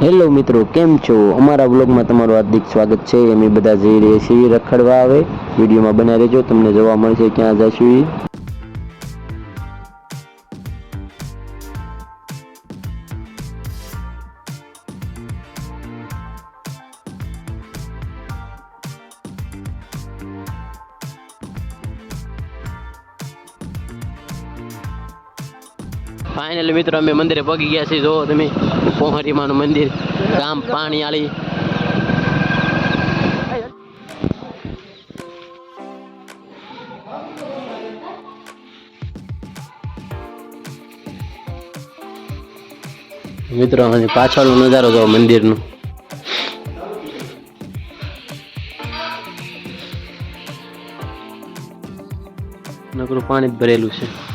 Hello મિત્રો, કેમ છો? અમારા બ્લોગમાં તમારું હાર્દિક સ્વાગત છે. અમે બધા જઈ રહ્યા છીએ રખડવા આવે. વિડીયોમાં બના રહેજો. તમને જોવા મળશે ક્યાં જશું ફાઇનલી મિત્રો, અમે મંદિરે પગી ગયા છીએ. જો તમે પોહરીમાનું મંદિર, ગામ પાણીયાળી મિત્રો, અને પાછળનો નજારો જો મંદિરનો. નકરું પાણી ભરેલું છે.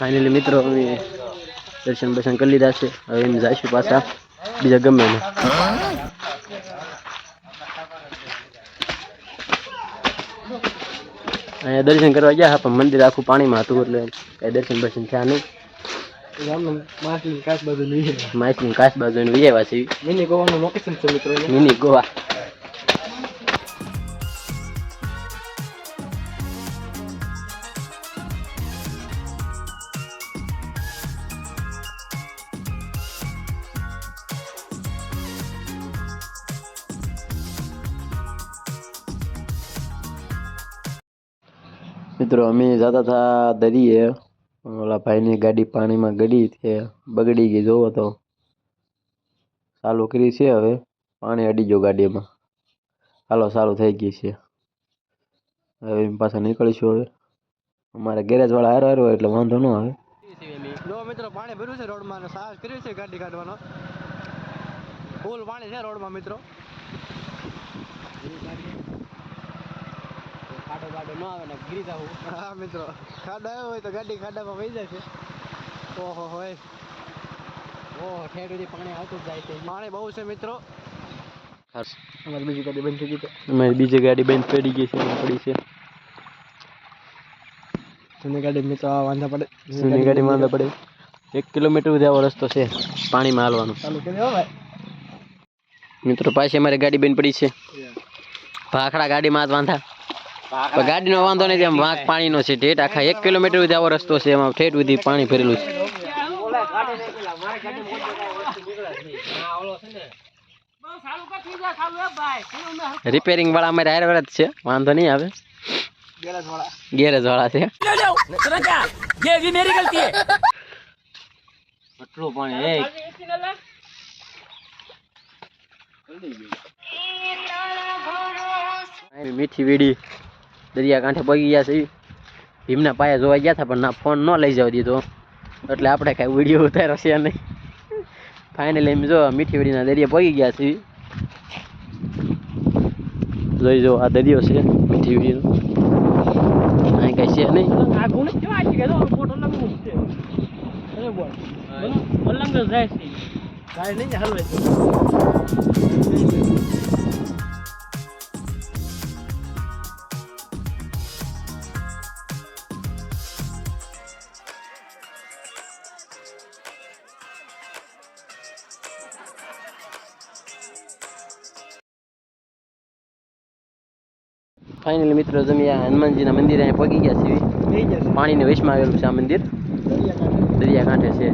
ફાઇનલી મિત્રો અમે દર્શન બર્શન કરી લીધા છે. હવે એમ જઈશું પાછા બીજા ગમે એને અહીંયા દર્શન કરવા ગયા પણ મંદિર આખું પાણીમાં હતું એટલે કઈ દર્શન બર્શન થયા નહીં. માછલી કાચ બાજુ માછલી કાચ બાજુ વિજયવા છે મિની ગોવાનું લોકેશન છે મિત્રો મિની ગોવા. મિત્રો, અમે જતા હતા દરિયે. ઓલા ભાઈની ગાડી પાણીમાં ગડી છે, બગડી ગઈ, જોવો તો. ચાલુ કરી છે હવે, પાણી અડી ગયો ગાડીમાં. હાલો સારું થઈ ગઈ છે. હવે પાછા નીકળીશું હવે. અમારે ગેરેજવાળા હારો હારો એટલે વાંધો ન આવે. મિત્રો, પાણી ભર્યું છે રોડમાં સાહસ કર્યું છે ગાડી કાઢવાનો. ફૂલ પાણી છે રોડમાં, મિત્રો. ખાડો ગાડો ન આવે ને ગીરી જાવ હા મિત્રો. ખાડા આવ્યો હોય તો ગાડી ખાડામાં વહી જશે. ઓહો હોય. ઓહો ઠેઠ સુધી પાણી આવતું જાય છે. પાણી બહુ છે મિત્રો. અમારી બીજી ગાડી બંધ થઈ ગઈ અમારી બીજી ગાડી બંધ પડી ગઈ છે પડી છે. જૂની ગાડી મિત્રો વાંધા પડે. જૂની ગાડી વાંધા પડે. એક કિલોમીટર સુધી આવો રસ્તો છે પાણીમાં હાલવાનો. ચાલુ કરી ભાઈ. મિત્રો પાછી અમારી ગાડી બંધ પડી છે. ભાખડા ગાડીમાં જ વાંધા. ગાડીનો વાંધો નથી આમ વાંક પાણીનો છે ઠેઠ આખા એક કિલોમીટર સુધી આવો રસ્તો છે એમાં ઠેઠ સુધી પાણી ભરેલું છે. રિપેરિંગ વાળા અમારે હારે જ છે વાંધો નહીં આવે. ગેરેજ વાળા. છે. આટલું પાણી એ. મીઠી વીડી. દરિયા કાંઠે પગી ગયા છે. ભીમના પાયા જોવા ગયા હતા પણ ના ફોન ન લઈ જવા દીધો. એટલે આપણે કાંઈ વીડિયો ઉતાર્યો છે નહીં. ફાઇનલી એમ જો મીઠી વીડીના દરિયા પગી ગયા છે. જોઈ જો આ દરિયો છે મીઠીવડીનો. અહીં કઈ છે નહીં. જાય છે. ફાઇનલી મિત્રો આ હનુમાનજીના મંદિરે અહીંયા પગી ગયા છીએ. પાણીને વેશમાં આવેલું છે આ મંદિર. દરિયા કાંઠે છે.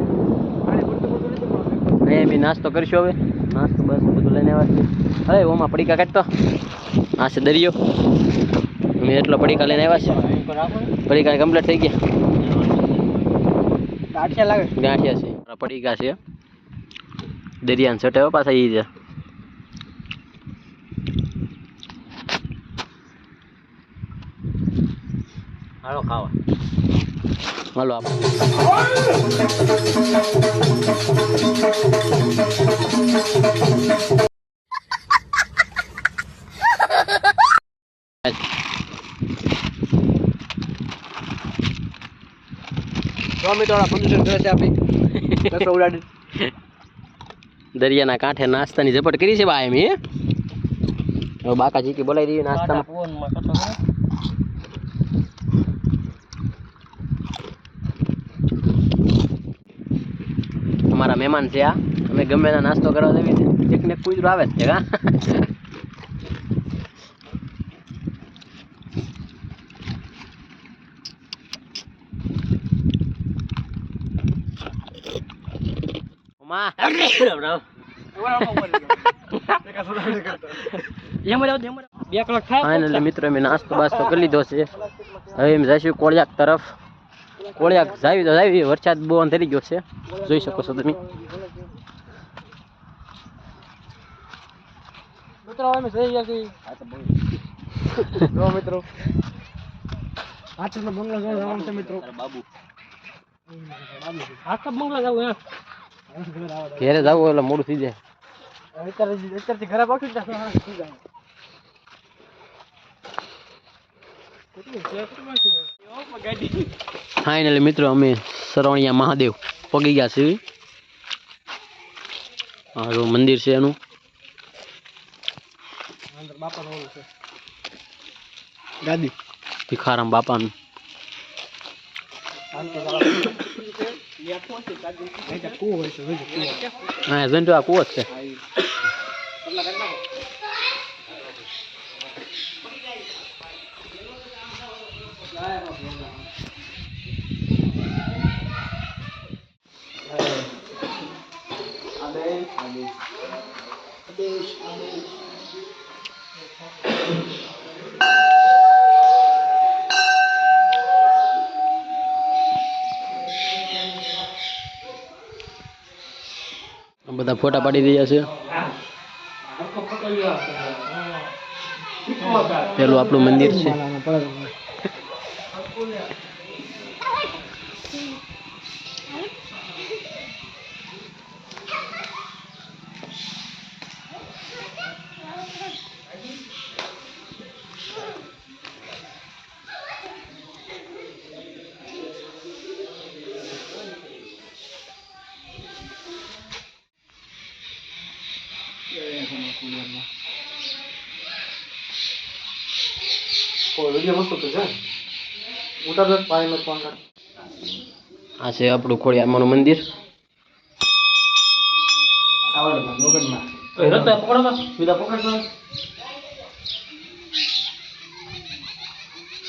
અહીંયા બી નાસ્તો કરીશું હવે. નાસ્તો બસ બધું લઈને આવ્યા છે અરે ઓમાં પડીકા કાઢતો. આ છે દરિયો. મેં એટલો પડીકા લઈને આવ્યા છે પડીકા કમ્પ્લીટ થઈ ગયા. ગાંઠિયા લાગે. ગાંઠિયા છે. પડીકા છે. દરિયાને છટે પાછા એ છે. હાલો ખાવા હાલો ઉડાડી. દરિયાના કાંઠે નાસ્તાની ઝપટ કરી છે ભાઈ મેં બાકા જીકી બોલાવી દઈએ નાસ્તામાં. અમારા મહેમાન છે આ અમે ગમે એના નાસ્તો કરવા દેવી છે એકને એક કૂતરું આવે જ છે હા. ઉમા. બે કલાક થાય ફાઇનલી મિત્રો અમે નાસ્તો બાસ્તો કરી લીધો છે. હવે એમ જઈશું કોળિયાક તરફ. કોળિયાક જાવી તો જાવી વરસાદ બહુ અંધેરી ગયો છે. જોઈ શકો છો તમે. મિત્રો અમે જઈ ગયા છીએ. જો મિત્રો. હાથનો બંગલા જોવા જવાનું છે મિત્રો. બાબુ. હાથ બંગલા જવું હે. ઘેરે જવું એટલે મોડું થઈ જાય. અત્યારે અત્યારથી ઘરે પહોંચી થઈ જાય કેટલું છે? કેટલું ફાઇનલી મિત્રો અમે સરવણિયા મહાદેવ પગી ગયા છીએ. મારું મંદિર છે એનું. દાદી ભિખારામ બાપાનું. હા જંટુ આ કુવો છે. બધા ફોટા પાડી રહ્યા છે. પેલું આપણું મંદિર છે. ઉતાર ફોન કર આ છે આપણું ખોડિયારમાંનું મંદિર. રસ્તા પકડો પકડતો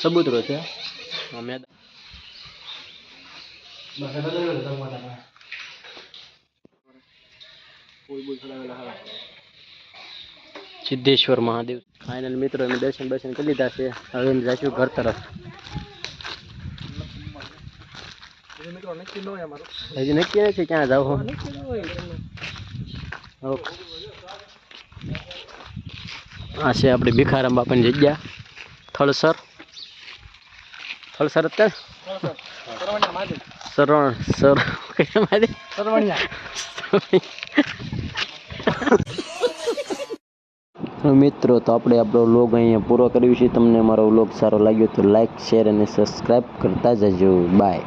સબૂતરો છે. મેદાન કોઈ બોલ ચલાવેલા હા સિદ્ધેશ્વર મહાદેવ. ફાઇનલ મિત્રો અમે દર્શન દર્શન કરી લીધા છે. હવે અમે જઈશું ઘર તરફ. હજી નક્કી નથી ક્યાં જાવ. આ છે આપણે ભિખારામ બાપાની જગ્યા. થળસર. થળસર અત્યારે? સરવણ સરણ સર? સરવણિયા. મિત્રો, તો આપણે આપણો વ્લોગ અહીંયા પૂરો કર્યો છે. તમને મારો વ્લોગ સારો લાગ્યો તો લાઈક શેર અને સબસ્ક્રાઈબ કરતા જજો. બાય